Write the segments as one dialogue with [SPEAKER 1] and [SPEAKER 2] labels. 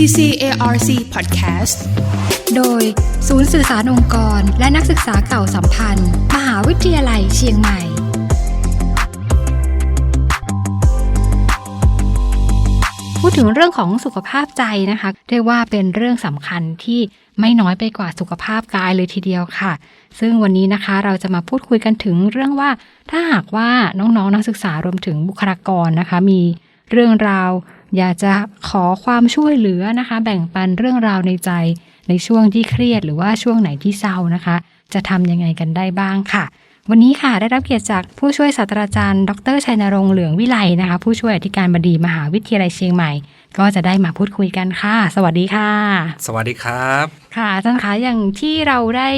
[SPEAKER 1] CCARC Podcast
[SPEAKER 2] โดยศูนย์สื่อสารองค์กร และนักศึกษาเก่าสัมพันธ์ มหาวิทยาลัยเชียงใหม่พูดถึงเรื่องของสุขภาพใจนะคะ เรียกว่าเป็นเรื่องสำคัญที่ไม่น้อยไปกว่าสุขภาพกายเลยทีเดียวค่ะ ซึ่งวันนี้นะคะเราจะมาพูดคุยกันถึงเรื่องว่าถ้าหากว่าน้องๆนนักศึกษารวมถึงบุคลากรนะคะ มีเรื่องราว อยากจะขอความช่วยเหลือนะคะ แบ่งปันเรื่องราวในใจ ในช่วงที่เครียดหรือว่าช่วงไหนที่เศร้านะคะ จะทำยังไงกันได้บ้างค่ะ วันนี้ค่ะได้รับเกียรติจากผู้ช่วยศาสตราจารย์ ดรชัยนรงค์เหลืองวิไลนะคะ ผู้ช่วยอธิการบดีมหาวิทยาลัยเชียงใหม่ ก็จะได้มาพูดคุยกันค่ะ สวัสดีค่ะ
[SPEAKER 3] สวัสดีครับ
[SPEAKER 2] ค่ะอาจารย์คะอย่างที่เราได้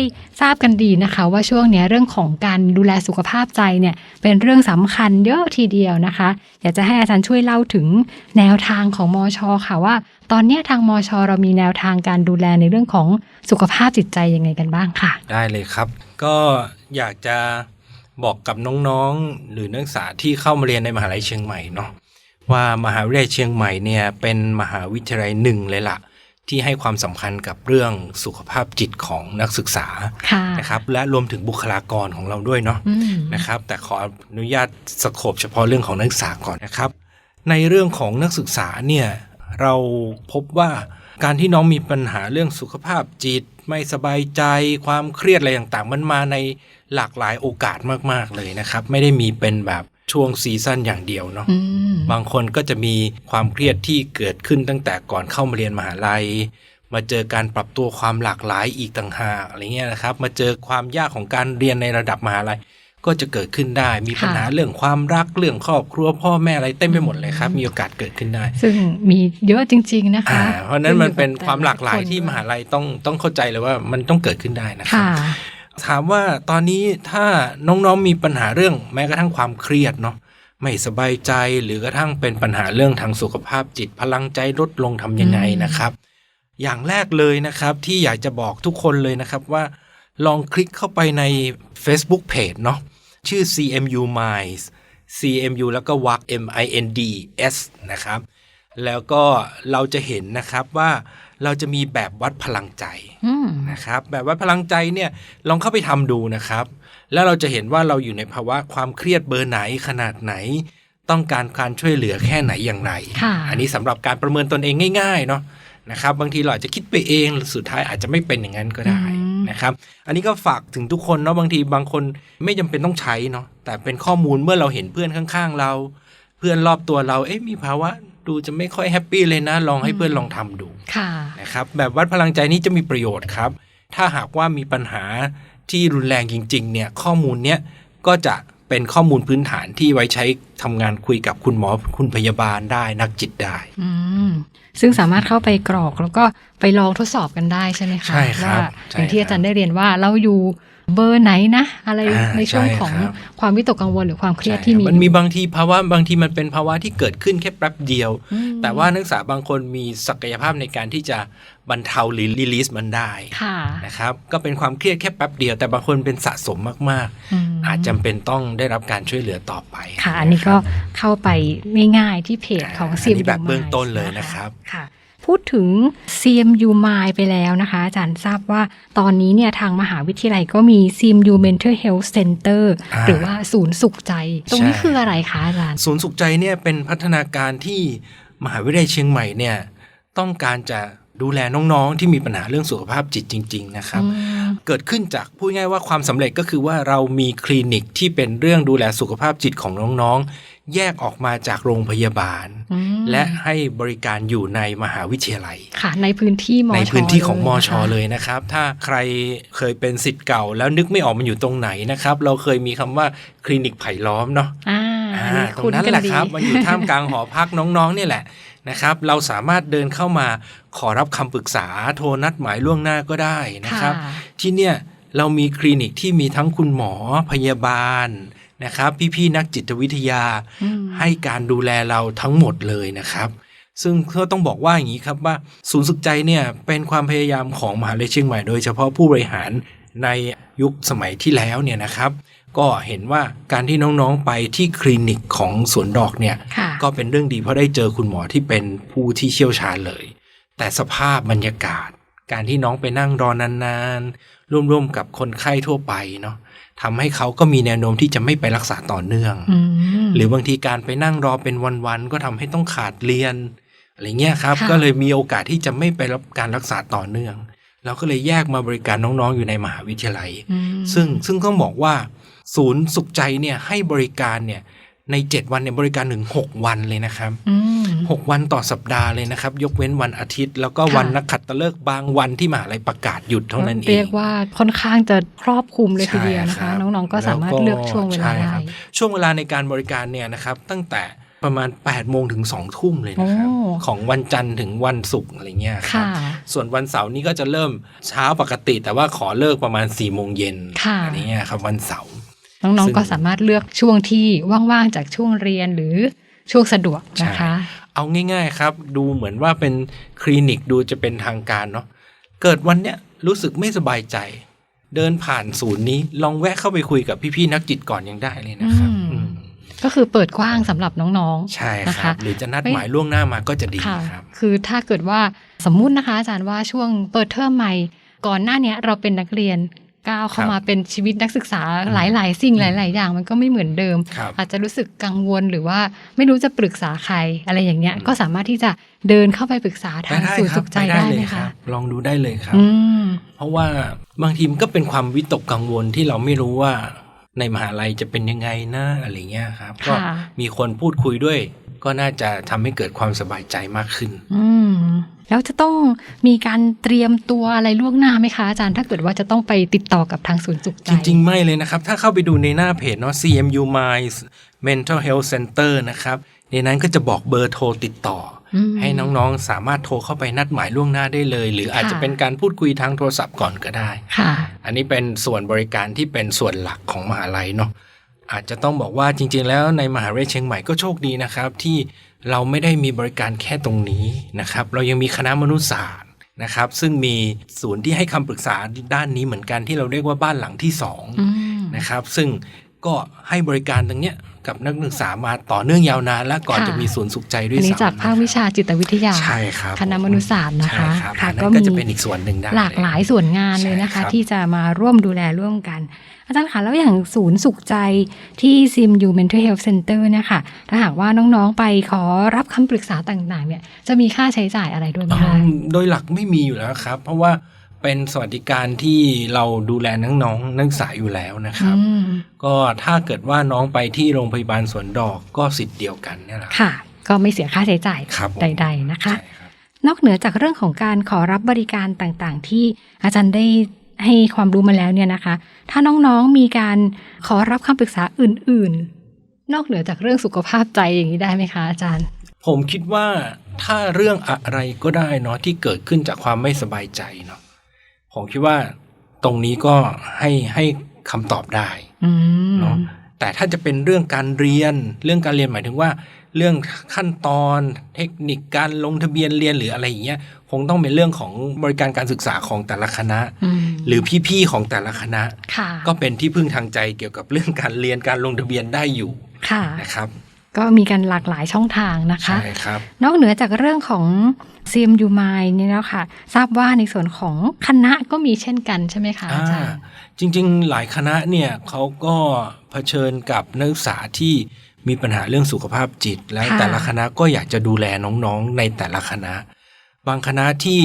[SPEAKER 2] ทราบกันดีนะคะ ว่าช่วงเนี้ยเรื่องของการดูแลสุขภาพใจเนี่ยเป็นเรื่องสำคัญเยอะทีเดียวนะคะ อยากจะให้อาจารย์ช่วยเล่าถึงแนวทางของมอชอค่ะว่า ตอนเนี้ยทางมอชอเรามีแนวทางการดูแลในเรื่องของสุขภาพจิตใจยังไงกันบ้างค่ะ
[SPEAKER 3] ได้เลยครับ ก็อยากจะบอกกับน้องๆ หรือนักศึกษาที่เข้ามาเรียนในมหาลัยเชียงใหม่เนาะว่ามหาวิทยาลัยเชียงใหม่เนี่ยเป็นมหาวิทยาลัยหนึ่งเลยล่ะที่ให้ความสำคัญกับเรื่องสุขภาพจิตของนักศึกษา
[SPEAKER 2] ค่ะ
[SPEAKER 3] นะครับและรวมถึงบุคลากรของเราด้วยเนาะ
[SPEAKER 2] อืม
[SPEAKER 3] นะครับ แต่ขออนุญาตสโคบเฉพาะเรื่องของนักศึกษาก่อนนะครับ ในเรื่องของนักศึกษาเนี่ย เราพบว่าการที่น้องมีปัญหาเรื่องสุขภาพจิต ไม่สบายใจความเครียดอะไรต่างๆ มันมาในหลากหลายโอกาสมากๆเลยนะครับ ไม่ได้มีเป็นแบบช่วงซีซั่นอย่างเดียวเนาะบางคนก็จะมีความเครียดที่เกิดขึ้นตั้งแต่ก่อนเข้ามาเรียนมหาลัย มาเจอการปรับตัวความหลากหลายอีกต่างหากอะไรเงี้ยนะครับ มาเจอความยากของการเรียนในระดับมหาลัย ก็จะเกิดขึ้นได้ มีปัญหาเรื่องความรักเรื่องครอบครัวพ่อแม่อะไรเต็มไปหมดเลยครับ มีโอกาสเกิดขึ้นได้
[SPEAKER 2] ซึ่งมีเยอะจริง ๆนะคะ
[SPEAKER 3] อ่าเพราะฉะนั้นมันเป็น
[SPEAKER 2] ขึ้อยู่กับ
[SPEAKER 3] ความหลากหลาย
[SPEAKER 2] แต่ะ
[SPEAKER 3] ที่
[SPEAKER 2] คน
[SPEAKER 3] มหาลัยต้องต้องเข้าใจเลยว่ามันต้องเกิดขึ้นได้นะครับ
[SPEAKER 2] ค่ะ
[SPEAKER 3] ถามว่าตอนนี้ถ้าน้องๆมีปัญหาเรื่องแม้กระทั่งความเครียดเนาะไม่สบายใจหรือกระทั่งเป็นปัญหาเรื่องทางสุขภาพจิตพลังใจลดลงทำยังไง
[SPEAKER 2] อืม
[SPEAKER 3] นะครับ อย่างแรกเลยนะครับที่อยากจะบอกทุกคนเลยนะครับว่า ลองคลิกเข้าไปใน Facebook Page เนาะ ชื่อ CMU Minds CMU แล้วก็วัก M I N D S นะครับ แล้วก็เราจะเห็นนะครับว่าเราจะมีแบบวัดพลังใจ
[SPEAKER 2] อืม
[SPEAKER 3] นะครับ แบบว่าพลังใจเนี่ยลองเข้าไปทำดูนะครับ แล้วเราจะเห็นว่าเราอยู่ในภาวะความเครียดเบอร์ไหนขนาดไหน ต้องการการช่วยเหลือแค่ไหนอย่างไร
[SPEAKER 2] ค่ะ
[SPEAKER 3] อันนี้สำหรับการประเมินตนเองง่าย ๆ เนาะนะครับ บางทีเราอาจจะคิดไปเองสุดท้ายอาจจะไม่เป็นอย่างนั้นก็ได้
[SPEAKER 2] อืม
[SPEAKER 3] นะครับ อันนี้ก็ฝากถึงทุกคนเนาะบางทีบางคนไม่จำเป็นต้องใช้เนาะแต่เป็นข้อมูลเมื่อเราเห็นเพื่อนข้างๆ เรา เพื่อนรอบตัวเราเอ๊ะมีภาวะดูจะไม่ค่อยแฮปปี้เลยนะ ลองให้เพื่อนลองทำดู
[SPEAKER 2] ค่ะ
[SPEAKER 3] นะครับแบบวัดพลังใจนี้จะมีประโยชน์ครับ ถ้าหากว่ามีปัญหาที่รุนแรงจริง ๆ เนี่ยข้อมูลเนี้ยก็จะ เป็นข้อมูลพื้นฐานที่ไว้ใช้ทำงานคุยกับคุณหมอคุณพยาบาลได้นักจิตได้
[SPEAKER 2] อืมซึ่งสามารถเข้าไปกรอกแล้วก็ไปลองทดสอบกันได้ใช่ไหมคะ
[SPEAKER 3] ใช่ครับ
[SPEAKER 2] ว่า
[SPEAKER 3] ใช่
[SPEAKER 2] อย่างที่
[SPEAKER 3] ครับ
[SPEAKER 2] อาจารย์ได้เรียนว่าเราอยู่ เบอร์ไหนนะ อะไร
[SPEAKER 3] อ่า
[SPEAKER 2] ในช่วง
[SPEAKER 3] ใช่
[SPEAKER 2] ของ
[SPEAKER 3] ครับ
[SPEAKER 2] ความวิตกกังวลหรือความเครียด
[SPEAKER 3] ใช่
[SPEAKER 2] ที่มี
[SPEAKER 3] มันมีบางทีภาวะบางทีมันเป็นภาวะที่เกิดขึ้นแค่แป๊บเดียว
[SPEAKER 2] อืม
[SPEAKER 3] แต่ว่านักศึกษาบางคนมีศักยภาพในการที่จะบรรเทาหรือรีลีสมันได้
[SPEAKER 2] ค่ะ
[SPEAKER 3] นะครับก็เป็นความเครียดแค่แป๊บเดียว แต่บางคนเป็นสะสมมาก
[SPEAKER 2] อืม
[SPEAKER 3] ๆอาจจำเป็นต้องได้รับการช่วยเหลือต่อไป
[SPEAKER 2] ค่ะ อันนี้ก็เข้าไปง่ายๆที่เพจของ
[SPEAKER 3] อัน
[SPEAKER 2] CMU
[SPEAKER 3] นี้แบบเบื้อง
[SPEAKER 2] Mind
[SPEAKER 3] ต้นเลยนะครับ
[SPEAKER 2] ค่ะ พูดถึง CMU Mind ไปแล้วนะคะ อาจารย์ทราบว่าตอนนี้เนี่ยทางมหาวิทยาลัยก็มี CMU Mental Health Center
[SPEAKER 3] อ่า
[SPEAKER 2] หรือว่าศูนย์สุขใจ ตรงนี้
[SPEAKER 3] ใช่
[SPEAKER 2] คืออะไรคะอาจารย์
[SPEAKER 3] ศูนย์สุขใจเนี่ยเป็นพัฒนาการที่มหาวิทยาลัยเชียงใหม่เนี่ยต้องการจะ ดูแลน้องๆ ที่มีปัญหาเรื่องสุขภาพจิตจริง ๆ นะครับ
[SPEAKER 2] อืม
[SPEAKER 3] เกิดขึ้นจากพูดง่ายว่าความสำเร็จก็คือว่าเรามีคลินิกที่เป็นเรื่องดูแลสุขภาพจิตของน้องๆ แยกออกมาจากโรงพยาบาล
[SPEAKER 2] อืม
[SPEAKER 3] และให้บริการอยู่ในมหาวิทยาลัย
[SPEAKER 2] ค่ะ ในพื้นที่มอ
[SPEAKER 3] ในพื้นที่ของมอชอ
[SPEAKER 2] นะคะ
[SPEAKER 3] เลยนะครับ ถ้าใครเคยเป็นสิทธิ์เก่า แล้วนึกไม่ออกมันอยู่ตรงไหนนะครับ เราเคยมีคำว่าคลินิกไผ่ล้อมเนาะ
[SPEAKER 2] อ่า
[SPEAKER 3] อ่า
[SPEAKER 2] อันนี้
[SPEAKER 3] ตร
[SPEAKER 2] คุ้
[SPEAKER 3] ง
[SPEAKER 2] น
[SPEAKER 3] นั้น
[SPEAKER 2] กัน
[SPEAKER 3] แหละ
[SPEAKER 2] ดี
[SPEAKER 3] ครับมันอยู่ท่ามกลางหอพักน้องๆ เนี่ยแหละ นะครับ เราสามารถเดินเข้ามาขอรับคำปรึกษาโทรนัดหมายล่วงหน้าก็ได้นะครับ
[SPEAKER 2] ค่ะ
[SPEAKER 3] ที่เนี่ยเรามีคลินิกที่มีทั้งคุณหมอพยาบาลนะครับ พี่ๆนักจิตวิทยา
[SPEAKER 2] อืม
[SPEAKER 3] ให้การดูแลเราทั้งหมดเลยนะครับ ซึ่งก็ต้องบอกว่าอย่างนี้ครับว่าศูนย์สุขใจเนี่ยเป็นความพยายามของมหาวิทยาลัยเชียงใหม่โดยเฉพาะผู้บริหารในยุคสมัยที่แล้วเนี่ยนะครับ ก็เห็นว่าการที่น้องๆไปที่คลินิกของสวนดอกเนี่ย
[SPEAKER 2] ค่ะ
[SPEAKER 3] ก็เป็นเรื่องดีเพราะได้เจอคุณหมอที่เป็นผู้ที่เชี่ยวชาญเลย แต่สภาพบรรยากาศ การที่น้องไปนั่งรอนานๆ ร่วมๆกับคนไข้ทั่วไปเนาะทำให้เขาก็มีแนวโน้มที่จะไม่ไปรักษาต่อเนื่อง
[SPEAKER 2] อืม
[SPEAKER 3] หรือบางทีการไปนั่งรอเป็นวันๆ ก็ทำให้ต้องขาดเรียนอะไรเงี้ยครับ
[SPEAKER 2] ค่ะ
[SPEAKER 3] ก็เลยมีโอกาสที่จะไม่ไปรับการรักษาต่อเนื่อง เราก็เลยแยกมาบริการน้องๆ อยู่ในมหาวิทยาลัย
[SPEAKER 2] อืม
[SPEAKER 3] ซึ่งซึ่งต้องบอกว่า ศูนย์สุขใจเนี่ยให้บริการเนี่ยใน 7 วันเนี่ยบริการถึง6วันเลยนะครับ
[SPEAKER 2] อืม
[SPEAKER 3] 6วันต่อสัปดาห์เลยนะครับ ยกเว้นวันอาทิตย์ แล้วก็
[SPEAKER 2] ค่ะ
[SPEAKER 3] วันนักขัตฤกษ์บางวันที่มหาลัยประกาศหยุดเท่านั้นเอง
[SPEAKER 2] เรียกว่าค่อนข้างจะครอบคลุมเลยทีเดียวนะ
[SPEAKER 3] ใช่
[SPEAKER 2] คะ
[SPEAKER 3] รับ
[SPEAKER 2] น้องๆก็สามารถเลือกช่วงเวลา
[SPEAKER 3] ใช่
[SPEAKER 2] ได้
[SPEAKER 3] ครับช่วงเวลาในการบริการเนี่ยนะครับ ตั้งแต่ประมาณ8โมงถึง2ทุ่มเลยนะครับ
[SPEAKER 2] โอ้
[SPEAKER 3] ของวันจันทร์ถึงวันศุกร์อะไรเงี้ยครั
[SPEAKER 2] ค่ะ
[SPEAKER 3] บส่วนวันเสาร์นี่ก็จะเริ่มเช้าปกติ แต่ว่าขอเลิกประมาณ4ี่โมงเย็น
[SPEAKER 2] ค่ะ
[SPEAKER 3] อัเนี้ยครับวันเสาร์
[SPEAKER 2] น้อง
[SPEAKER 3] ซึ่ง
[SPEAKER 2] ๆก็สามารถเลือกช่วงที่ว่างๆจากช่วงเรียนหรือช่วงสะดวกนะคะ
[SPEAKER 3] เอาง่าย ๆครับ ดูเหมือนว่าเป็นคลินิกดูจะเป็นทางการเนาะเกิดวันเนี้ยรู้สึกไม่สบายใจ เดินผ่านศูนย์นี้ ลองแวะเข้าไปคุยกับพี่ๆนักจิตก่อนยังได้เลยนะครับ
[SPEAKER 2] อืม
[SPEAKER 3] อืม
[SPEAKER 2] ก็คือเปิดกว้างสำหรับน้อง
[SPEAKER 3] ใช่
[SPEAKER 2] นะ
[SPEAKER 3] ค
[SPEAKER 2] คะ
[SPEAKER 3] รับหรือจะนัด
[SPEAKER 2] ไม่
[SPEAKER 3] หมายล่วงหน้ามาก็จะดี
[SPEAKER 2] ๆค่ะ
[SPEAKER 3] ครับ
[SPEAKER 2] คือถ้าเกิดว่าสมมุตินะคะอาจารย์ว่าช่วงเปิดเทอมใหม่ ก่อนหน้าเนี้ยเราเป็นนักเรียน ก้าวเข้า
[SPEAKER 3] ครับ
[SPEAKER 2] มาเป็นชีวิตนักศึกษา
[SPEAKER 3] อืม
[SPEAKER 2] หลาย ๆ สิ่งหลาย ๆ อย่างมันก็ไม่เหมือนเดิม
[SPEAKER 3] ครับ
[SPEAKER 2] อาจจะรู้สึกกังวลหรือว่าไม่รู้จะปรึกษาใครอะไรอย่างเงี้ย
[SPEAKER 3] อืม
[SPEAKER 2] ก็สามารถที่จะเดินเข้าไปปรึกษาทาง
[SPEAKER 3] ได้
[SPEAKER 2] ศูนย์
[SPEAKER 3] ครั
[SPEAKER 2] สุ
[SPEAKER 3] บ
[SPEAKER 2] ขใจ
[SPEAKER 3] ไป
[SPEAKER 2] ได้
[SPEAKER 3] เล
[SPEAKER 2] ไหม
[SPEAKER 3] ยครั
[SPEAKER 2] คะ
[SPEAKER 3] บลองดูได้เลยครับ
[SPEAKER 2] อืม
[SPEAKER 3] เพราะว่าบางทีมันก็เป็นความวิตกกังวลที่เราไม่รู้ว่าในมหาลัยจะเป็นยังไงนะอะไรเงี้ยครับ ก็
[SPEAKER 2] ค่ะ
[SPEAKER 3] มีคนพูดคุยด้วย ก็น่าจะทำให้เกิดความสบายใจมากขึ้น
[SPEAKER 2] อืมแล้วจะต้องมีการเตรียมตัวอะไรล่วงหน้าไหมคะอาจารย์ถ้าเกิดว่าจะต้องไปติดต่อกับทางศูนย์สุขใจ
[SPEAKER 3] จริง ๆ ไม่เลยนะครับ ถ้าเข้าไปดูในหน้าเพจเนาะ CMU Minds Mental Health Center นะครับในนั้นก็จะบอกเบอร์โทรติดต่ออ
[SPEAKER 2] ม
[SPEAKER 3] ให้น้องๆ สามารถโทรเข้าไปนัดหมายล่วงหน้าได้เลย หรืออาจจะ
[SPEAKER 2] ค่ะ
[SPEAKER 3] เป็นการพูดคุยทางโทรศัพท์ก่อนก็ได้
[SPEAKER 2] ค่ะ
[SPEAKER 3] อันนี้เป็นส่วนบริการที่เป็นส่วนหลักของมหาลัยเนาะ อาจจะต้องบอกว่าจริง ๆ แล้วในมหาวิทยาลัยเชียงใหม่ก็โชคดีนะครับ ที่เราไม่ได้มีบริการแค่ตรงนี้นะครับ เรายังมีคณะมนุษยศาสตร์นะครับ ซึ่งมีศูนย์ที่ให้คำปรึกษาด้านนี้เหมือนกันที่เราเรียกว่าบ้านหลังที่สอง
[SPEAKER 2] อืม
[SPEAKER 3] นะครับซึ่ง ก็ให้บริการตรงเนี้ยกับนักศึกษามาต่อเนื่องยาวนานและก่อน
[SPEAKER 2] ค่ะ
[SPEAKER 3] จะมีศูนย์สุขใจด้ว
[SPEAKER 2] อั
[SPEAKER 3] ย
[SPEAKER 2] นนี้
[SPEAKER 3] ซ้ำ
[SPEAKER 2] จากภาควิชาจิตวิทยา
[SPEAKER 3] ใช่ครับ
[SPEAKER 2] คณะมนุษยศาสตร์นะคะ
[SPEAKER 3] ใช่ครับ
[SPEAKER 2] ค่ะ
[SPEAKER 3] อันนั้
[SPEAKER 2] ก็
[SPEAKER 3] นก็
[SPEAKER 2] มี
[SPEAKER 3] จะเป็นอีกส่วนหนึ่งได้
[SPEAKER 2] หลากหลายส่วนงานเลยนะคะ
[SPEAKER 3] ใช่ครับ
[SPEAKER 2] ที่จะมาร่วมดูแลร่วมกัน อาจารย์คะแล้วอย่างศูนย์สุขใจที่ซิมยู Mental Health Center เนี่ยค่ะถ้าหากว่าน้องๆไปขอรับคำปรึกษาต่างๆเนี่ยจะมีค่าใช้จ่ายอะไรด้วยไหม
[SPEAKER 3] อื
[SPEAKER 2] คะ
[SPEAKER 3] มโดยหลักไม่มีอยู่แล้วครับ เพราะว่า เป็นสวัสดิการที่เราดูแลน้องๆนักศึกษาอยู่แล้วนะครับ
[SPEAKER 2] อืม
[SPEAKER 3] ก็ถ้าเกิดว่าน้องไปที่โรงพยาบาลสวนดอกก็สิทธิ์เดียวกันเนี่ยแหละ
[SPEAKER 2] ค่ะ ก็ไม่เสียค่าใช้จ่าย
[SPEAKER 3] ครับผม
[SPEAKER 2] ใด ๆนะคะ
[SPEAKER 3] ใช่ครับ
[SPEAKER 2] นอกเหนือจากเรื่องของการขอรับบริการต่างๆ ที่อาจารย์ได้ให้ความรู้มาแล้วเนี่ยนะคะ ถ้าน้องๆมีการขอรับคำปรึกษาอื่น ๆ นอกเหนือจากเรื่องสุขภาพใจอย่างนี้ได้ไหมคะอาจารย์
[SPEAKER 3] ผมคิดว่าถ้าเรื่องอะไรก็ได้เนาะที่เกิดขึ้นจากความไม่สบายใจเนาะ ผมคิดว่าตรงนี้ก็ให้ให้คำตอบได้
[SPEAKER 2] อืม
[SPEAKER 3] เนาะแต่ถ้าจะเป็นเรื่องการเรียนเรื่องการเรียนหมายถึงว่า เรื่องขั้นตอนเทคนิคการลงทะเบียนเรียนหรืออะไรอย่างเงี้ยคงต้องเป็นเรื่องของบริการการศึกษาของแต่ละคณะ
[SPEAKER 2] อืม
[SPEAKER 3] หรือพี่ๆของแต่ละคณะ
[SPEAKER 2] ค่ะ
[SPEAKER 3] ก็เป็นที่พึ่งทางใจเกี่ยวกับเรื่องการเรียนการลงทะเบียนได้อยู่
[SPEAKER 2] ค่ะ
[SPEAKER 3] นะครับ
[SPEAKER 2] ก็มีการหลากหลายช่องทางนะคะ
[SPEAKER 3] ใช่ครับ
[SPEAKER 2] นอกเหนือจากเรื่องของ CMU Mind เนี่ยแล้วค่ะ ทราบว่าในส่วนของคณะก็มีเช่นกันใช่ไหมคะอาจารย์
[SPEAKER 3] จริง ๆ หลายคณะเนี่ยเขาก็เผชิญกับนักศึกษาที่มีปัญหาเรื่องสุขภาพจิต แล้ว
[SPEAKER 2] ค่ะ
[SPEAKER 3] แต่ละคณะก็อยากจะดูแลน้องๆ ในแต่ละคณะ บางคณะที่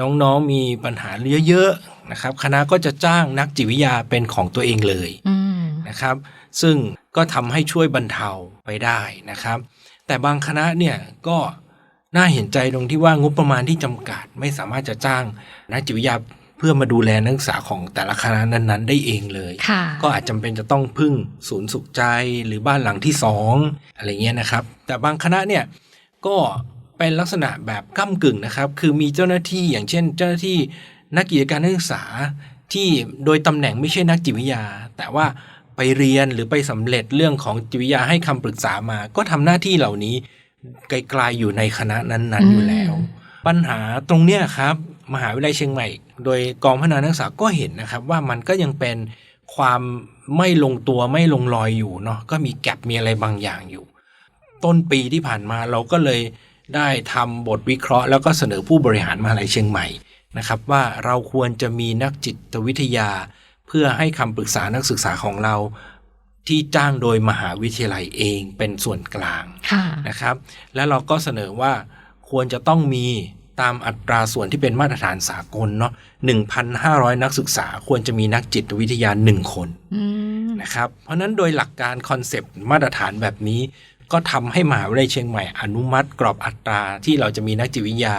[SPEAKER 3] น้องๆมีปัญหาเยอะๆนะครับ คณะก็จะจ้างนักจิตวิทยาเป็นของตัวเองเลย
[SPEAKER 2] อืม
[SPEAKER 3] นะครับ ซึ่งก็ทำให้ช่วยบรรเทา ไปได้นะครับ แต่บางคณะเนี่ยก็น่าเห็นใจตรงที่ว่างบประมาณที่จำกัด ไม่สามารถจะจ้างนักจิตวิทยาเพื่อมาดูแลนักศึกษาของแต่ละคณะนั้นๆ ได้เองเลย
[SPEAKER 2] ค่ะ
[SPEAKER 3] ก็อาจจำเป็นจะต้องพึ่งศูนย์สุขใจหรือบ้านหลังที่สองอะไรเงี้ยนะครับ แต่บางคณะเนี่ยก็เป็นลักษณะแบบก้ากึ่งนะครับ คือมีเจ้าหน้าที่อย่างเช่น เจ้าหน้าที่นักกิจการนักศึกษาที่โดยตำแหน่งไม่ใช่นักจิตวิทยา แต่ว่า ไปเรียนหรือไปสำเร็จเรื่องของจิตวิทยาให้คำปรึกษามา ก็ทำหน้าที่เหล่านี้ไกลๆอยู่ในคณะนั้นๆอยู่แล้ว ปัญหาตรงเนี้ยครับ มหาวิทยาลัยเชียงใหม่ โดยกองพัฒนานักศึกษาก็เห็นนะครับ ว่ามันก็ยังเป็นความไม่ลงตัวไม่ลงรอยอยู่เนาะก็มีแกลบมีอะไรบางอย่างอยู่ ต้นปีที่ผ่านมาเราก็เลยได้ทำบทวิเคราะห์ แล้วก็เสนอผู้บริหารมหาลัยเชียงใหม่นะครับ ว่าเราควรจะมีนักจิตวิทยา เพื่อให้คำปรึกษานักศึกษาของเรา ที่จ้างโดยมหาวิทยาลัยเองเป็นส่วนกลาง
[SPEAKER 2] ค่ะ
[SPEAKER 3] นะครับ และเราก็เสนอว่าควรจะต้องมีตามอัตราส่วนที่เป็นมาตรฐานสากลเนาะ1,500 นักศึกษาควรจะมีนักจิตวิทยา1คน
[SPEAKER 2] อืม
[SPEAKER 3] นะครับ เพราะฉะนั้นโดยหลักการคอนเซปต์มาตรฐานแบบนี้ ก็ทำให้มหาวิทยาลัยเชียงใหม่อนุมัติกรอบอัตราที่เราจะมีนักจิตวิทยา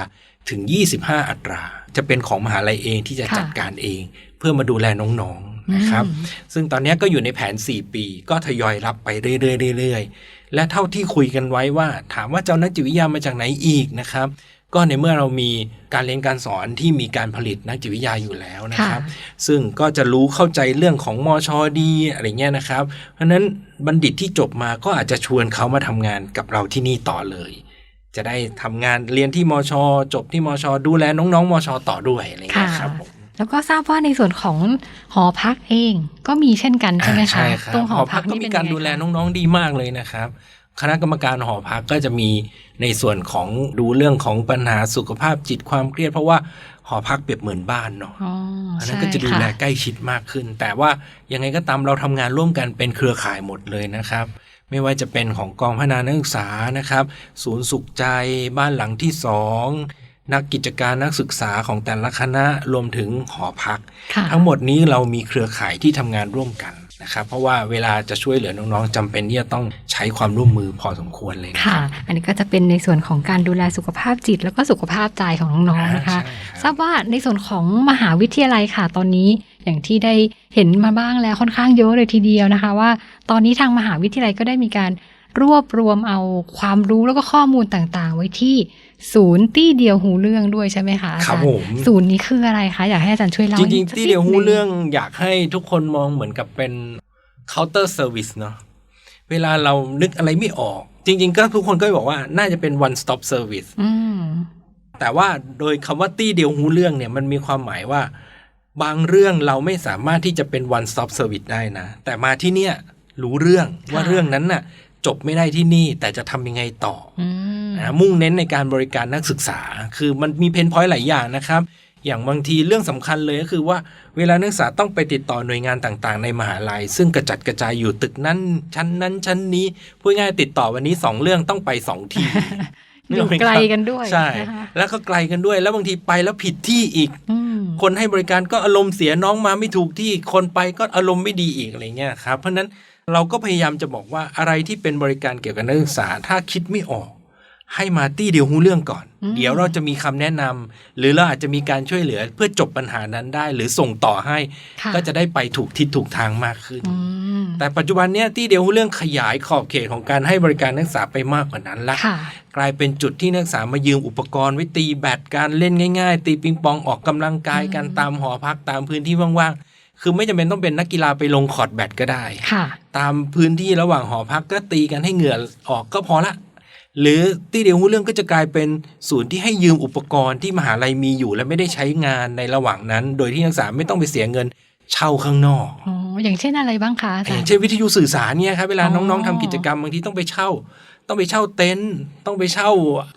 [SPEAKER 3] ถึง 25 อัตรา จะเป็นของมหาลัยเองที่จะ
[SPEAKER 2] ค่ะ
[SPEAKER 3] จัดการเอง เพื่อมาดูแลน้องๆนะครับ
[SPEAKER 2] อืม
[SPEAKER 3] ซึ่งตอนนี้ก็อยู่ในแผน 4 ปี ก็ทยอยรับไปเรื่อยๆเรื่อยๆและเท่าที่คุยกันไว้ว่า ถามว่าเจ้านักจิตวิทยามาจากไหนอีกนะครับ ก็ในเมื่อเรามีการเรียนการสอนที่มีการผลิตนักจิตวิทยาอยู่แล้วนะครับ ซึ่งก็จะรู้เข้าใจเรื่องของมอชอดีอะไรเงี้ยนะครับ เพราะฉะนั้นบัณฑิตที่จบมาก็อาจจะชวนเขามาทำงานกับเราที่นี่ต่อเลยจะได้ทำงานเรียนที่มอชอจบที่มอชอดูแลน้องๆมอชอต่อด้วยอะไรเงี้ย
[SPEAKER 2] ค่ะ
[SPEAKER 3] ครับผม
[SPEAKER 2] แล้วก็ทราบว่าในส่วนของหอพักเองก็มีเช่นกันใช่ไหม
[SPEAKER 3] อ่า
[SPEAKER 2] คะ
[SPEAKER 3] ใช่ครับ
[SPEAKER 2] ตรงหอพัก
[SPEAKER 3] ก็
[SPEAKER 2] นี่
[SPEAKER 3] มี
[SPEAKER 2] เป็น
[SPEAKER 3] การ
[SPEAKER 2] ยังไง
[SPEAKER 3] ดูแล
[SPEAKER 2] คะ
[SPEAKER 3] น้องๆดีมากเลยนะครับ คณะกรรมการหอพักก็จะมีในส่วนของดูเรื่องของปัญหาสุขภาพจิตความเครียดเพราะว่าหอพักเปรียบเหมือนบ้านเนาะ
[SPEAKER 2] อ๋อ
[SPEAKER 3] อันนั้น
[SPEAKER 2] ใช่
[SPEAKER 3] ก็จะดูแล
[SPEAKER 2] ค่
[SPEAKER 3] ใกล้ชิดมากขึ้น แต่ว่ายังไงก็ตามเราทำงานร่วมกันเป็นเครือข่ายหมดเลยนะครับไม่ว่าจะเป็นของกองพัฒนานักศึกษานะครับ ศูนย์สุขใจบ้านหลังที่สอง นักกิจการนักศึกษาของแต่ละคณะรวมถึงหอพัก
[SPEAKER 2] ค่ะ
[SPEAKER 3] ทั้งหมดนี้เรามีเครือข่ายที่ทำงานร่วมกันนะครับเพราะว่าเวลาจะช่วยเหลือน้องๆจำเป็นที่จะต้องใช้ความร่วมมือพอสมควรเลยนะ
[SPEAKER 2] ค่ะ อันนี้ก็จะเป็นในส่วนของการดูแลสุขภาพจิต แล้วก็สุขภาพใจของน้องๆนะคะ
[SPEAKER 3] อ่าใช่ครับ
[SPEAKER 2] ทราบว่าในส่วนของมหาวิทยาลัยค่ะ ตอนนี้อย่างที่ได้เห็นมาบ้างแล้วค่อนข้างเยอะเลยทีเดียวนะคะ ว่าตอนนี้ทางมหาวิทยาลัยก็ได้มีการรวบรวมเอาความรู้แล้วก็ข้อมูลต่างๆ ไว้ที่ ศูนย์ตี้เดียวหูเรื่องด้วยใช่ไหมคะอา
[SPEAKER 3] ครั
[SPEAKER 2] จา
[SPEAKER 3] บ
[SPEAKER 2] รย์
[SPEAKER 3] ผม
[SPEAKER 2] ศูนย์นี้คืออะไรคะ อยากให้อาจารย์ช่วยเล่า
[SPEAKER 3] จริง
[SPEAKER 2] สัก
[SPEAKER 3] ๆที่เดียวหู
[SPEAKER 2] นินึ
[SPEAKER 3] เรื่องอยากให้ทุกคนมองเหมือนกับเป็น counter service เนาะเวลาเรานึกอะไรไม่ออก จริง ๆ ก็ทุกคนก็บอกว่าน่าจะเป็น one stop service
[SPEAKER 2] อืม
[SPEAKER 3] แต่ว่าโดยคำว่าตี้เดียวหูเรื่องเนี่ยมันมีความหมายว่า บางเรื่องเราไม่สามารถที่จะเป็น one stop service ได้นะ แต่มาที่เนี่ยรู้เรื่องว่า
[SPEAKER 2] ค่ะ
[SPEAKER 3] เรื่องนั้นน่ะ จบไม่ได้ที่นี่แต่จะทำยังไงต่อ
[SPEAKER 2] อืม
[SPEAKER 3] นะมุ่งเน้นในการบริการนักศึกษา คือมันมีเพนพอยต์หลายอย่างนะครับ อย่างบางทีเรื่องสำคัญเลยก็คือว่าเวลานักศึกษาต้องไปติดต่อหน่วยงานต่างๆ ในมหาลัย ซึ่งกระจัดกระจายอยู่ตึกนั้น ชั้นนั้นชั้นนี้พูดง่ายๆติดต่อวันนี้สองเรื่องต้องไปสองที
[SPEAKER 2] อยู่ไกลกันด้วย
[SPEAKER 3] ใช่
[SPEAKER 2] นะคะ
[SPEAKER 3] แล้วก็ไกลกันด้วย แล้วบางทีไปแล้วผิดที่อีก
[SPEAKER 2] อืม
[SPEAKER 3] คนให้บริการก็อารมณ์เสียน้องมาไม่ถูกที่คนไปก็อารมณ์ไม่ดีอีกอะไรเงี้ยครับเพราะฉะนั้นเราก็พยายามจะบอกว่าอะไรที่เป็นบริการเกี่ยวกับนักศึกษา ถ้าคิดไม่ออก ให้มาตี้เดียวหูเรื่องก่อน
[SPEAKER 2] อืม
[SPEAKER 3] เดี๋ยวเราจะมีคำแนะนำหรือเราอาจจะมีการช่วยเหลือเพื่อจบปัญหานั้นได้ หรือส่งต่อให้
[SPEAKER 2] ค่ะ
[SPEAKER 3] ก็จะได้ไปถูกทิศถูกทางมากขึ้น
[SPEAKER 2] อืม
[SPEAKER 3] แต่ปัจจุบันเนี้ยตี้เดียวหูเรื่องขยายขอบเขตของการให้บริการนักศึกษาไปมากกว่านั้นละ
[SPEAKER 2] ค่ะ
[SPEAKER 3] กลายเป็นจุดที่นักศึกษามายืมอุปกรณ์ไว้ตีแบดการเล่นง่าย ๆ ตีปิงปองออกกำลังกายกัน
[SPEAKER 2] อืม
[SPEAKER 3] ตามหอพักตามพื้นที่ว่างๆคือไม่จำเป็นต้องเป็นนักกีฬาไปลงคอร์ดแบดก็ได้
[SPEAKER 2] ค่ะ
[SPEAKER 3] ตามพื้นที่ระหว่างหอพักก็ตีกันให้เหงื่อออกก็พอละ หรือตีเดียวหูเรื่องก็จะกลายเป็นศูนย์ที่ให้ยืมอุปกรณ์ที่มหาลัยมีอยู่ และไม่ได้ใช้งานในระหว่างนั้น โดยที่นักศึกษาไม่ต้องไปเสียเงินเช่าข้างนอก
[SPEAKER 2] อ๋ออย่างเช่นอะไรบ้างคะอา
[SPEAKER 3] อ
[SPEAKER 2] จาร
[SPEAKER 3] ย่าง
[SPEAKER 2] ย์
[SPEAKER 3] เช่นวิทยุสื่อสารเนี่ยครับเวลา
[SPEAKER 2] อ๋อ
[SPEAKER 3] น้องๆทำกิจกรรมบางทีต้องไปเช่า ต้องไปเช่าเต็นท์ต้องไปเช่า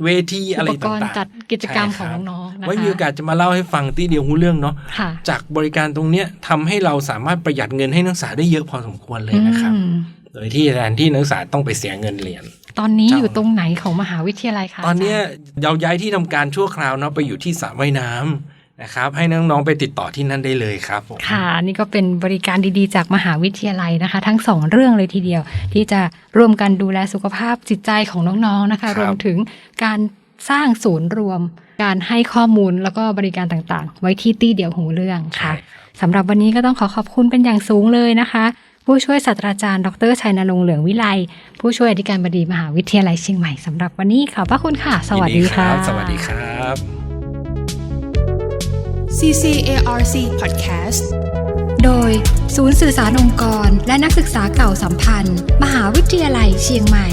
[SPEAKER 3] เวทีอะไร
[SPEAKER 2] อุปก
[SPEAKER 3] ต่าร
[SPEAKER 2] ณ์
[SPEAKER 3] งๆ
[SPEAKER 2] จัดกิจกรรมข
[SPEAKER 3] ใช่
[SPEAKER 2] อง
[SPEAKER 3] ครับ
[SPEAKER 2] น้องๆนะคะ
[SPEAKER 3] ไว้มีโอกาสจะมาเล่าให้ฟังที่เดียวหูเรื่องเนาะ
[SPEAKER 2] ค่ะ
[SPEAKER 3] จากบริการตรงเนี้ยทำให้เราสามารถประหยัดเงินให้นักศึกษาได้เยอะพอสมควรเลยนะครับ
[SPEAKER 2] อืม
[SPEAKER 3] โดยที่แทนที่นักศึกษาต้องไปเสียเงินเรียน
[SPEAKER 2] ตอนนี้
[SPEAKER 3] เจ้า
[SPEAKER 2] อยู่ตรงไหนของมหาวิทยาลัยคะ
[SPEAKER 3] ตอนเนี้ยา
[SPEAKER 2] จารย์
[SPEAKER 3] เราย้ายที่ทำการชั่วคราวเนาะไปอยู่ที่สระว่ายน้ำนะครับให้น้องๆไปติดต่อที่นั่นได้เลยครับผม
[SPEAKER 2] ค่ะ นี่ก็เป็นบริการดีๆ จากมหาวิทยาลัยนะคะ ทั้งสองเรื่องเลยทีเดียว ที่จะร่วมกันดูแลสุขภาพจิตใจของน้องๆนะคะรวมถึงการสร้างศูนย์รวม การให้ข้อมูลแล้วก็บริการต่างๆ ไว้ที่ตี้เดียวหูเรื่องค่ะ
[SPEAKER 3] ใช่ครับ
[SPEAKER 2] สำหรับวันนี้ก็ต้องขอขอบคุณเป็นอย่างสูงเลยนะคะ ผู้ช่วยศาสตราจารย์ ดรชัยนรงค์เหลืองวิไล ผู้ช่วยอธิการบดีมหาวิทยาลัยเชียงใหม่สำหรับวันนี้ขอบพระคุณค่ะ สวัสดีค่ะ
[SPEAKER 3] ยินรับสวัสดีครับ
[SPEAKER 1] CCARC Podcast
[SPEAKER 2] โดย ศูนย์สื่อสารองค์กร และนักศึกษาเก่าสัมพันธ์ มหาวิทยาลัยเชียงใหม่